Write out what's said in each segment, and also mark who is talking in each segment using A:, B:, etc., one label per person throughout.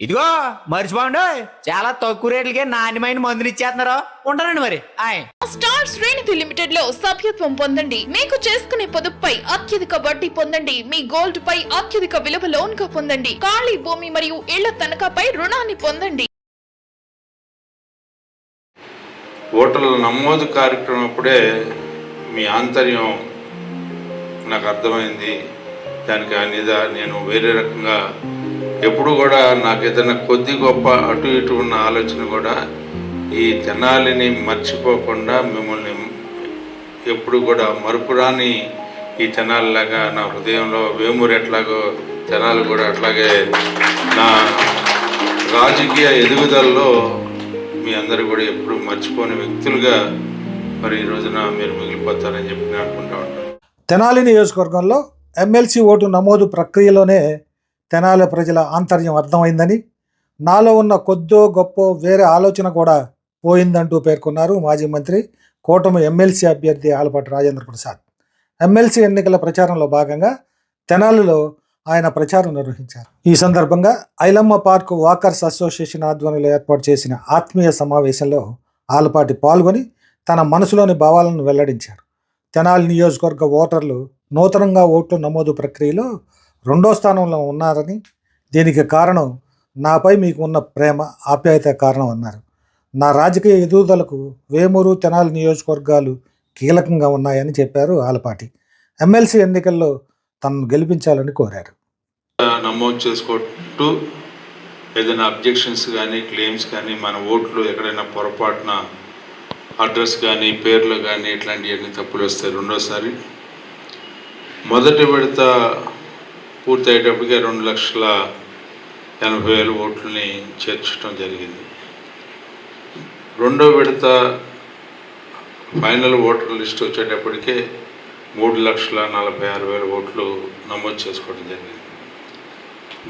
A: ఇదిగో మర్చిపోండి చాలా తక్కువ రేట్లకే నాణ్యమైన మందులు ఇచ్చేస్తున్నారు. ఉంటానండి మరి. ఆయ్.
B: స్టార్ శ్రేణిధి లిమిటెడ్లో సభ్యత్వం పొందండి. మీకు చేసుకునే పొదుపుపై అత్యధిక వడ్డీ పొందండి. మీ గోల్డ్ పై అత్యధిక విలువ లోన్గా పొందండి. ఖాళీ భూమి మరియు ఇళ్ళ తనఖాపై రుణాన్ని పొందండి.
C: ఓటర్ల నమోదు కార్యక్రమం అప్పుడే మీ ఆంతర్యం నాకు అర్థమైంది. దానికి మీద నేను వేరే రకంగా ఎప్పుడు కూడా నాకు ఏదైనా కొద్ది గొప్ప అటు ఇటు ఉన్న ఆలోచన కూడా ఈ తెనాలిని మర్చిపోకుండా మిమ్మల్ని ఎప్పుడు కూడా మరుపురాని ఈ తెనాలిలాగా నా హృదయంలో వేమూరు ఎట్లాగో తెనాలి కూడా అట్లాగే నా రాజకీయ ఎదుగుదలలో మీ అందరూ కూడా ఎప్పుడు మర్చిపోని వ్యక్తులుగా మరి ఈ రోజున మీరు మిగిలిపోతారని చెప్పి అనుకుంటా ఉంటాను.
D: తెనాలి నియోజకవర్గంలో ఎమ్మెల్సీ ఓటు నమోదు ప్రక్రియలోనే తెనాలి ప్రజల ఆంతర్యం అర్థమైందని నాలో ఉన్న కొద్దో గొప్ప వేరే ఆలోచన కూడా పోయిందంటూ పేర్కొన్నారు మాజీ మంత్రి కూటమి ఎమ్మెల్సీ అభ్యర్థి ఆలపాటి రాజేంద్ర ప్రసాద్. ఎమ్మెల్సీ ఎన్నికల ప్రచారంలో భాగంగా తెనాలిలో ఆయన ప్రచారం నిర్వహించారు. ఈ సందర్భంగా ఐలమ్మ పార్క్ వాకర్స్ అసోసియేషన్ ఆధ్వర్యంలో ఏర్పాటు చేసిన ఆత్మీయ సమావేశంలో ఆలపాటి పాల్గొని తన మనసులోని భావాలను వెల్లడించారు. తెనాలి నియోజకవర్గ ఓటర్లు నూతనంగా ఓట్లు నమోదు ప్రక్రియలో రెండో స్థానంలో ఉన్నారని దీనికి కారణం నాపై మీకు ఉన్న ప్రేమ ఆప్యాయత కారణం అన్నారు నా రాజకీయ ఎదుగుదలకు వేమూరు తెనాలి నియోజకవర్గాలు కీలకంగా ఉన్నాయని చెప్పారు ఆలపాటి. ఎమ్మెల్సీ ఎన్నికల్లో తనను గెలిపించాలని కోరారు.
C: నమోదు చేసుకుంటూ ఏదైనా అబ్జెక్షన్స్ కానీ క్లెయిమ్స్ కానీ మన ఓట్లు ఎక్కడైనా పొరపాటున అడ్రస్ కానీ పేర్లు కానీ ఇట్లాంటివన్నీ తప్పులు వస్తాయి రెండోసారి. మొదటి విడత పూర్తి అయ్యేటప్పటికే రెండు లక్షల ఎనభై వేల ఓట్లని చేర్చడం జరిగింది. రెండో విడత ఫైనల్ ఓటర్ లిస్ట్ వచ్చేటప్పటికే మూడు లక్షల నలభై ఆరు వేల ఓట్లు నమోదు చేసుకోవడం జరిగింది.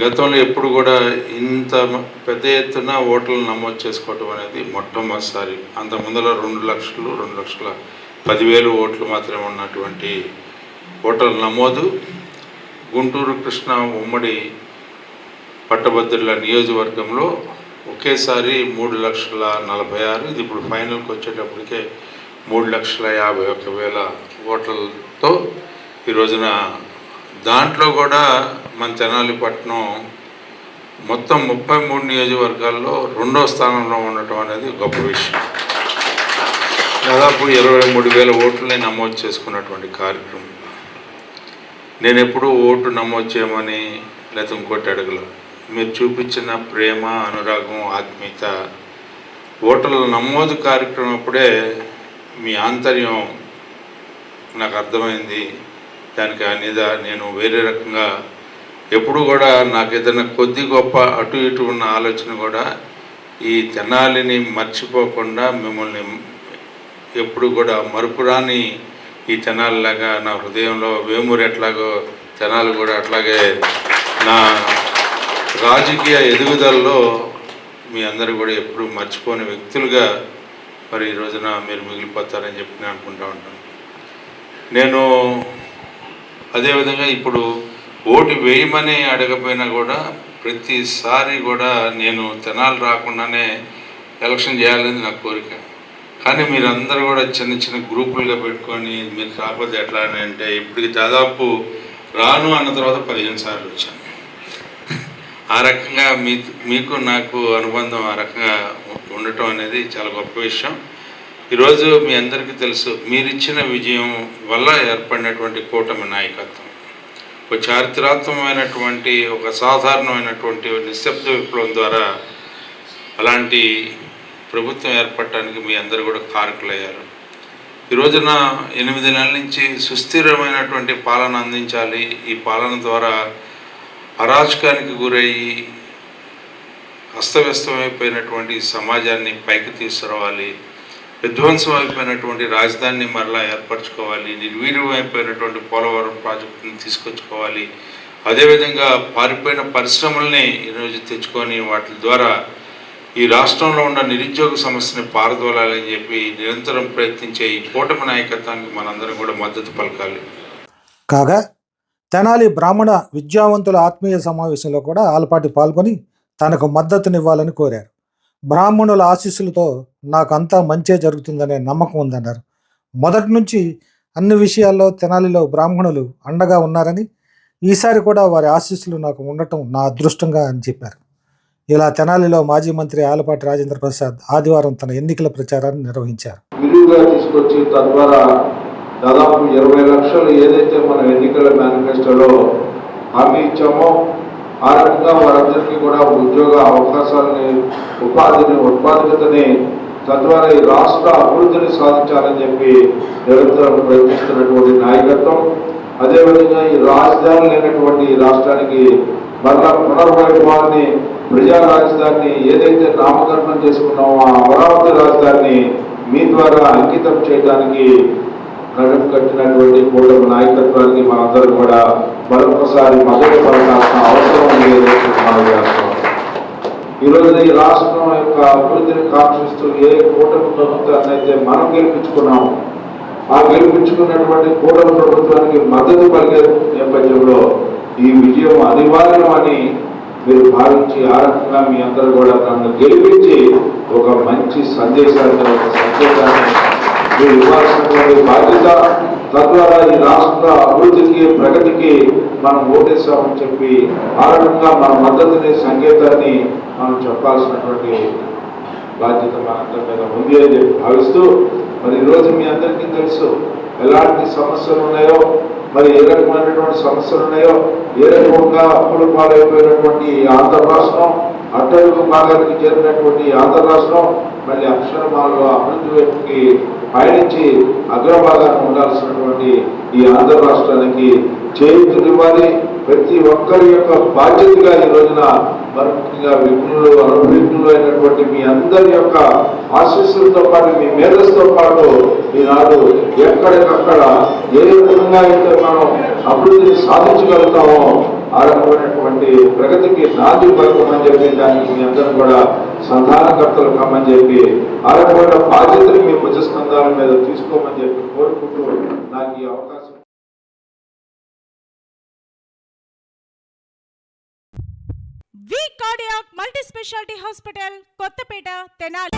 C: గతంలో ఎప్పుడు కూడా ఇంత పెద్ద ఎత్తున ఓట్లను నమోదు చేసుకోవటం అనేది మొట్టమొదటిసారి. అంత ముందర రెండు లక్షలు రెండు లక్షల పదివేలు ఓట్లు మాత్రమే ఉన్నటువంటి ఓటర్ల నమోదు. గుంటూరు కృష్ణ ఉమ్మడి పట్టభద్రుల నియోజకవర్గంలో ఒకేసారి మూడు లక్షల నలభై ఆరు ఇది ఇప్పుడు ఫైనల్కి వచ్చేటప్పటికే మూడు లక్షల యాభై ఒక్క వేల ఓట్లతో ఈ రోజున దాంట్లో కూడా మన తెనాలిపట్నం మొత్తం ముప్పై మూడు నియోజకవర్గాల్లో రెండో స్థానంలో ఉండటం అనేది గొప్ప విషయం. దాదాపు ఇరవై మూడు వేల ఓట్లని నమోదు చేసుకున్నటువంటి కార్యక్రమం. నేను ఎప్పుడూ ఓటు నమోదు చేయమని లేకపోతే ఇంకోటి అడగల. మీరు చూపించిన ప్రేమ అనురాగం ఆత్మీయత ఓటర్ల నమోదు కార్యక్రమం అప్పుడే మీ ఆంతర్యం నాకు అర్థమైంది. దానికి మీద నేను వేరే రకంగా ఎప్పుడు కూడా నాకు ఏదైనా కొద్ది గొప్ప అటు ఇటు ఉన్న ఆలోచన కూడా ఈ తెనాలిని మర్చిపోకుండా మిమ్మల్ని ఎప్పుడు కూడా మరుపురాని ఈ తెనాలిలాగా నా హృదయంలో వేమూరు ఎట్లాగో జనాలు కూడా అట్లాగే నా రాజకీయ ఎదుగుదలలో మీ అందరూ కూడా ఎప్పుడు మర్చిపోని వ్యక్తులుగా మరి ఈ రోజున మీరు మిగిలిపోతారని చెప్పి నేను అనుకుంటా ఉంటాను. నేను అదేవిధంగా ఇప్పుడు ఓటు వేయమని అడగపోయినా కూడా ప్రతిసారి కూడా నేను జనాలు రాకుండానే ఎలక్షన్ చేయాలని నా కోరిక. కానీ మీరందరూ కూడా చిన్న చిన్న గ్రూపులుగా పెట్టుకొని మీరు రాకపోతే ఎట్లా అని అంటే ఇప్పటికి దాదాపు రాను అన్న తర్వాత పదిహేను సార్లు వచ్చాను. ఆ రకంగా మీ మీకు నాకు అనుబంధం ఆ రకంగా ఉండటం అనేది చాలా గొప్ప విషయం. ఈరోజు మీ అందరికీ తెలుసు మీరిచ్చిన విజయం వల్ల ఏర్పడినటువంటి కూటమి నాయకత్వం. ఒక చారిత్రాత్మకమైనటువంటి ఒక సాధారణమైనటువంటి నిశ్శబ్ద విప్లవం ద్వారా అలాంటి ప్రభుత్వం ఏర్పడటానికి మీ అందరూ కూడా కారకులయ్యారు. ఈ రోజున ఎనిమిది నెలల నుంచి సుస్థిరమైనటువంటి పాలన అందించాలి. ఈ పాలన ద్వారా అరాచకానికి గురయ్యి అస్తవ్యస్తమైపోయినటువంటి సమాజాన్ని పైకి తీసుకురావాలి. విధ్వంసం అయిపోయినటువంటి రాజధానిని మరలా ఏర్పరచుకోవాలి. నిర్వీర్యం అయిపోయినటువంటి పోలవరం ప్రాజెక్టుని తీసుకొచ్చుకోవాలి. అదేవిధంగా పారిపోయిన పరిశ్రమల్ని ఈరోజు తెచ్చుకొని వాటి ద్వారా ఈ రాష్ట్రంలో ఉన్న నిరుద్యోగ సమస్యని పారదోలాలని చెప్పి నిరంతరం ప్రయత్నించే ఈ కూటమి నాయకత్వానికి మనందరం కూడా మద్దతు పలకాలి.
D: కాగా తెనాలి బ్రాహ్మణ విద్యావంతుల ఆత్మీయ సమావేశంలో కూడా ఆలపాటి పాల్గొని తనకు మద్దతునివ్వాలని కోరారు. బ్రాహ్మణుల ఆశీస్సులతో నాకు అంతా మంచే జరుగుతుందనే నమ్మకం ఉందన్నారు. మొదటి నుంచి అన్ని విషయాల్లో తెనాలిలో బ్రాహ్మణులు అండగా ఉన్నారని ఈసారి కూడా వారి ఆశీస్సులు నాకు ఉండటం నా అదృష్టంగా అని చెప్పారు. ఇలా తెనాలిలో మాజీ మంత్రి ఆలపాటి రాజేంద్ర ప్రసాద్ ఆదివారం తన ఎన్నికల ప్రచారాన్ని నిర్వహించారు.
E: విలువగా తీసుకొచ్చి తద్వారా దాదాపు ఇరవై లక్షలు ఏదైతే మన ఎన్నికల మేనిఫెస్టోలో హామీ ఇచ్చామో ఆ రకంగా వారందరికీ కూడా ఉద్యోగ అవకాశాలని ఉపాధిని ఉత్పాదకతని తద్వారా ఈ రాష్ట్ర అభివృద్ధిని సాధించాలని చెప్పి నిరంతరం ప్రయత్నిస్తున్నటువంటి నాయకత్వం. అదేవిధంగా ఈ రాజధాని లేనటువంటి రాష్ట్రానికి మరలా పునర్వైభవాన్ని ప్రజా రాజధానిని ఏదైతే నామకరణం చేసుకున్నామో ఆ అమరావతి రాజధానిని మీ ద్వారా అంకితం చేయడానికి కడుపు కట్టినటువంటి కూటమి నాయకత్వానికి మనందరం కూడా మరొకసారి మద్దతు పడాల్సిన అవసరం లేదు ఈరోజు ఈ ఈ రాష్ట్రం యొక్క అభివృద్ధిని కాంక్షిస్తూ ఏ కూటమి ప్రభుత్వాన్ని అయితే మనం గెలిపించుకున్నాము ఆ గెలిపించుకున్నటువంటి కూటమి ప్రభుత్వానికి మద్దతు పలికే నేపథ్యంలో ఈ విజయం అనివార్యమని మీరు భావించి ఆ రకంగా మీ అందరూ కూడా నన్ను గెలిపించి ఒక మంచి సందేశాన్ని ఒక సందేశాన్ని మీరు ఇవ్వాల్సినటువంటి బాధ్యత. తద్వారా ఈ రాష్ట్ర అభివృద్ధికి ప్రగతికి మనం ఓటేస్తామని చెప్పి ఆ రకంగా మన మద్దతుని సంకేతాన్ని మనం చెప్పాల్సినటువంటి బాధ్యత మనందరి మీద ఉంది అని చెప్పి భావిస్తూ మరి ఈరోజు మీ అందరికీ తెలుసు ఎలాంటి సమస్యలు ఉన్నాయో మరి ఏ రకమైనటువంటి సమస్యలు ఉన్నాయో ఏ రకంగా అప్పులు పాలైపోయినటువంటి ఆంధ్ర రాష్ట్రం అట్టడుగు భాగానికి చేరినటువంటి ఆంధ్ర రాష్ట్రం మళ్ళీ అక్షరమాలలో అభివృద్ధి వైపుకి పయనించి అగ్రభాగాన్ని ఉండాల్సినటువంటి ఈ ఆంధ్ర రాష్ట్రానికి చేయూతనివ్వాలి ప్రతి ఒక్కరి యొక్క బాధ్యతగా ఈ రోజున మరి ముఖ్యంగా విఘ్నులు అనుభవిఘ్నులు అయినటువంటి మీ అందరి యొక్క ఆశీస్సులతో పాటు మీ మేధస్సుతో పాటు ఈనాడు ఎక్కడికక్కడ ఏ విధంగా అయితే మనం అభివృద్ధిని సాధించగలుగుతామో ఆ రకమైనటువంటి ప్రగతికి నాది పలుకోమని చెప్పి దానికి మీ అందరూ కూడా సంధానకర్తలు కామని చెప్పి ఆ రకమైన బాధ్యతని మీ భుజస్కంధాల మీద తీసుకోమని చెప్పి కోరుకుంటూ నాకు ఈ అవకాశం
F: V cardiac multi speciality hospital Kothapeta Tenali.